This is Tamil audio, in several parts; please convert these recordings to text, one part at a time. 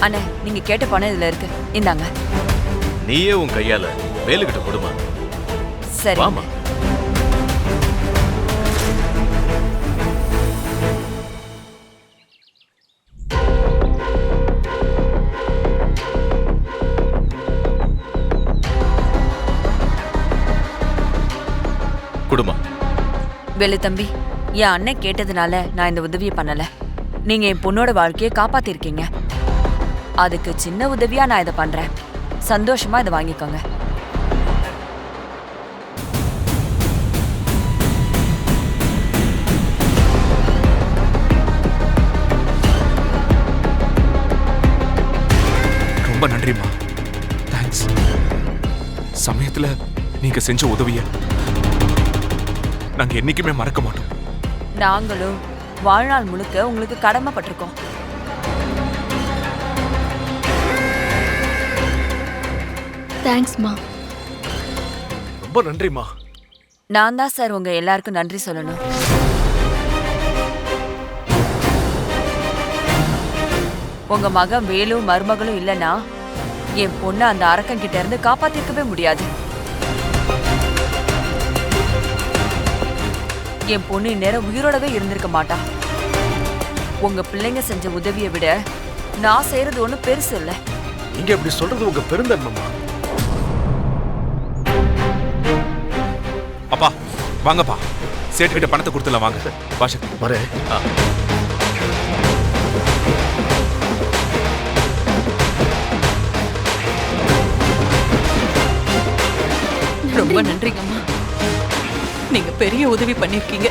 அண்ணே நீங்க கேட்ட பணம் இதுல இருக்கு. இந்தாங்க. நீயே உன் கையால வேலுகிட்ட கொடுமா. சரி. வாமா. குடுமா. வேலு தம்பி என் அண்ணன் கேட்டதுனால நான் இந்த உதவியை பண்ணல. நீங்க என் பொண்ணோட வாழ்க்கையை காப்பாத்திருக்கீங்க. அதுக்கு சின்ன உதவியா நான் இதை பண்றேன். சந்தோஷமா இதை வாங்கிக்கோங்க. ரொம்ப நன்றிம்மா. தேங்க்ஸ் சமயத்துல நீங்க செஞ்ச உதவிய நாங்க என்னைக்குமே மறக்க மாட்டோம். நாங்களும் வாழ்நாள் முழுக்க உங்களுக்கு கடமைப்பட்டிருக்கோம். தேங்க்ஸ்மா ரொம்ப நன்றிமா நான் தான் சார் உங்க எல்லாருக்கும் நன்றி சொல்லணும். உங்க மகன் வேலும் மருமகளும் இல்லனா என் பொண்ணு அந்த அரக்கன் கிட்ட இருந்து காப்பாத்திருக்கவே முடியாது. என் பொண்ணு இந்நேரம் உயிரோடவே இருந்திருக்க மாட்டா. உங்க பிள்ளைங்க செஞ்ச உதவியை விட நான் செய்யறது ஒண்ணும் பெருசு இல்ல. நீங்க இப்படி சொல்றது உங்க பெருந்தன்மைமா அப்பா வாங்கப்பா. சேட்டு கிட்ட பணத்தை கொடுத்துலாம் வாங்க. பாஷா வரேன். ரொம்ப நன்றிங்கம்மா. நீங்க பெரிய உதவி பண்ணிருக்கீங்க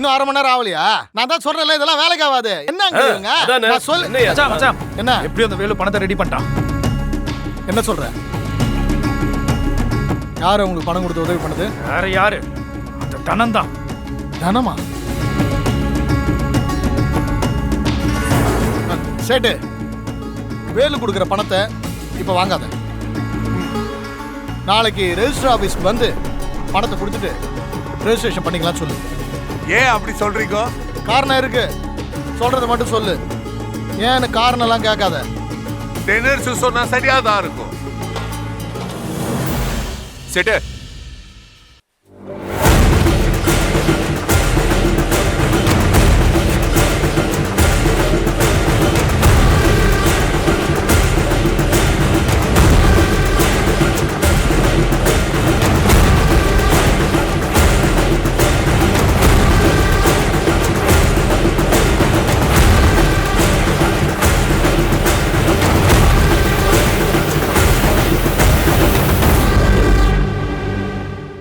இன்னும் அரை மணி நேரம் ஆகலையா? நான் தான் சொல்றேன்ல இதெல்லாம் வேலைக்கு ஆகாது. என்ன மச்சான் என்ன? எப்படி அந்த வேலு பணத்தை ரெடி பண்ணிட்டான். என்ன சொல்ற? யாரு உங்களுக்கு பணம் கொடுத்து உதவி பண்ணுது? வேற யாரு? அந்த தனம்? தான் தனமா சேட்டு. வேலு கொடுக்குற பணத்தை இப்ப வாங்காத. நாளைக்கு ரெஜிஸ்டர் ஆபீஸ்க்கு வந்து பணத்தை கொடுத்துட்டு ரெஜிஸ்ட்ரேஷன் பண்ணிக்கலாம் சொல்லு. ஏன் அப்படி சொல்றீங்க? காரணம் இருக்கு. சொல்றத மட்டும் சொல்லு. ஏன்னு காரணம் எல்லாம் கேட்காத? டென்னர்ஸ் சொன்னா சரியா தான் இருக்கும். சேட்டு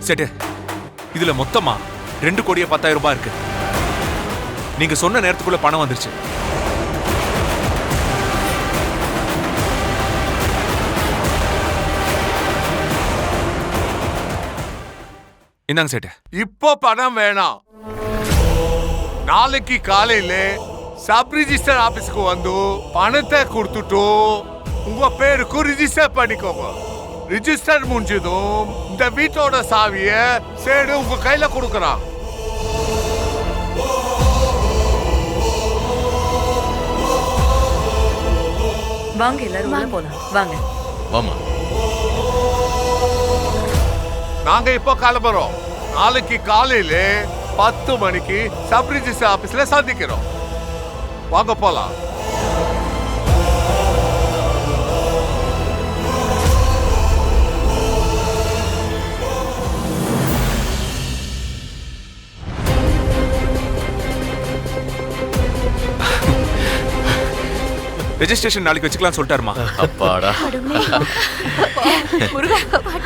சேட்டு. இதுல மொத்தமா ரெண்டு கோடியே பத்தாயிரம் ரூபாய் இருக்கு. நீங்க சொன்ன நேரத்துக்குள்ள பணம் வந்துருச்சு. இந்தாங்க சேட்டு. இப்போ பணம் வேணாம். நாளைக்கு காலையில சப் ரிஜிஸ்டர் ஆபீஸ்க்கு வந்து பணத்தை கொடுத்துட்டு உங்க பேருக்கு ரிஜிஸ்டர் பண்ணிக்கோங்க. ரிஜிஸ்டர் முடிஞ்சதும் இந்த வீட்டோட சாவிய சேடு உங்க கையில கொடுக்கறான். வாங்க எல்லாரும் உள்ள போலாம். வாங்க. வாமா. நாங்க இப்போ கிளம்புறோம். நாளைக்கு காலையில பத்து மணிக்கு சப் ரிஜிஸ்டர் ஆபீஸ்ல சந்திக்கிறோம். வாங்க போலாம். ரெஜிஸ்ட்ரேஷன் நாளைக்கு வச்சுக்கலாம் சொல்லிட்டாருமா. அப்பாடா. முருகா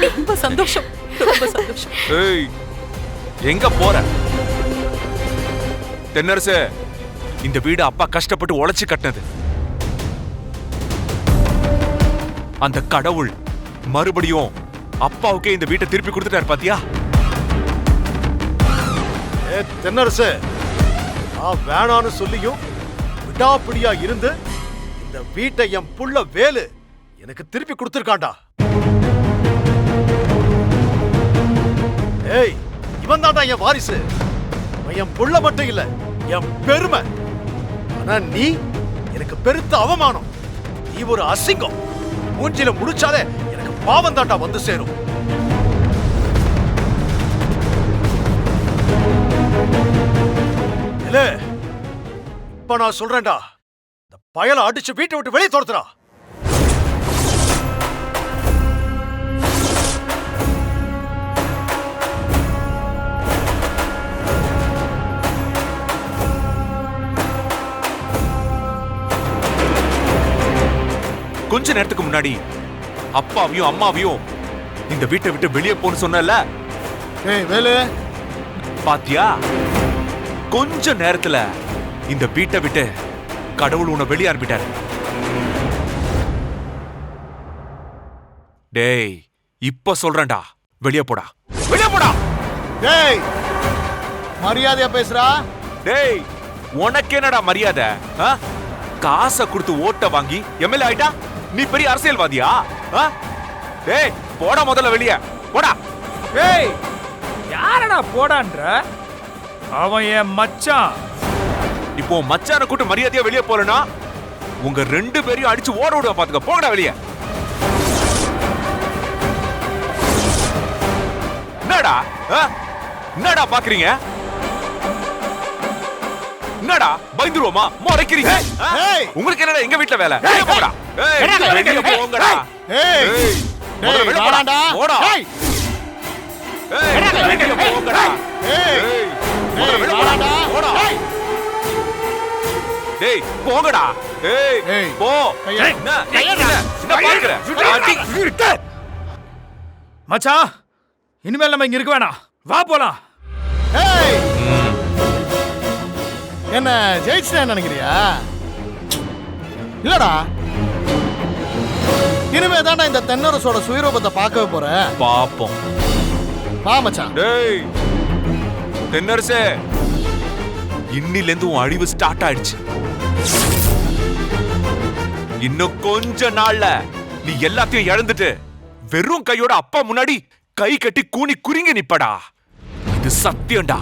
ரொம்ப சந்தோஷம். ரொம்ப சந்தோஷம். ஏய் எங்க போற? தென்னரசு இந்த வீடு அப்பா கஷ்டப்பட்டு உழைச்சு கட்டினது. அந்த கடவுள் மறுபடியும் அப்பாவுக்கே இந்த வீட்டை திருப்பி கொடுத்துட்டாரு பாத்தியா? ஏ தென்னரசு நான் வேணான்னு சொல்லியும் விடாப்பிடியா இருந்து இந்த வீட்டை என் புள்ள வேலு எனக்கு திருப்பி கொடுத்துருக்காண்டா ஏய் இவன் தான்டா என் வாரிசு. என் புள்ள மட்டும் இல்ல என் பெருமை. ஆனா நீ எனக்கு பெருத்த அவமானம். நீ ஒரு அசிங்கம். மூஞ்சில முடிச்சாலே எனக்கு பாவம் தாண்டா வந்து சேரும். இல்ல இப்ப நான் சொல்றேன்டா. பயலை அடிச்சு வீட்டை விட்டு வெளியே துரத்துறா. கொஞ்ச நேரத்துக்கு முன்னாடி அப்பாவையும் அம்மாவையும் இந்த வீட்டை விட்டு வெளியே போன்னு சொன்னல ஏய் வேலு. பாத்தியா? கொஞ்ச நேரத்துல இந்த வீட்டை விட்டு கடவுள் உன்னை வெளியே அனுப்பிட்டாரு. டேய் இப்ப சொல்றேன்டா. வெளியே போடா. வெளியே போடா. டேய் மரியாதையா பேசுறா? டேய் உனக்கு என்னடா மரியாதை? காசை கொடுத்து ஓட்ட வாங்கி எம்எல்ஏ ஆயிட்டா? நீ பெரிய அரசியல்வாதியா? டேய் போடா முதல்ல வெளியே. போடா. ஏய் யாரடா போடான்ற? அவன் என் மச்சான். இப்போ மச்சான கூட்டு மரியாதையா வெளியே போலனா? உங்க ரெண்டு பேரையும் அடிச்சு ஓட விடுவ பாத்துக்க. போங்கடா வெளியே. என்னடா? என்னடா பாக்குறீங்க? என்னடா? பயந்துருவோமா? முறைக்கிறீங்க! உங்களுக்கு என்னடா எங்க வீட்ல வேலை? ஏய் வெளிய போங்கடா. ஏய். வெளிய போடா. போடா. ஏய். வெளிய போங்கடா. ஏய். வெளிய போடா. போடா. டேய் போங்கடா. ஏய் ஏய். போ. என்ன? என்ன? பாக்குற அடி. மச்சான் இனிமேல் நம்ம இங்க இருக்க வேணாம். வா போலாம். ஏய். என்ன ஜெயிச்சிட்டேன் நினைக்கிறியா? இல்லடா. இனிமே தாண்டா இந்த தென்னரசோட சுயரூபத்தை பார்க்கவே போறேன் பாப்போம். வா மச்சான். டேய். தென்னரசே இன்னில இருந்து உன் அழிவு ஸ்டார்ட் ஆயிடுச்சு. இன்னும் கொஞ்ச நாள்ல நீ எல்லாத்தையும் இழந்துட்டு வெறும் கையோட அப்பா முன்னாடி கை கட்டி கூனி குறுங்கி நிப்படா. இது சத்தியம்டா.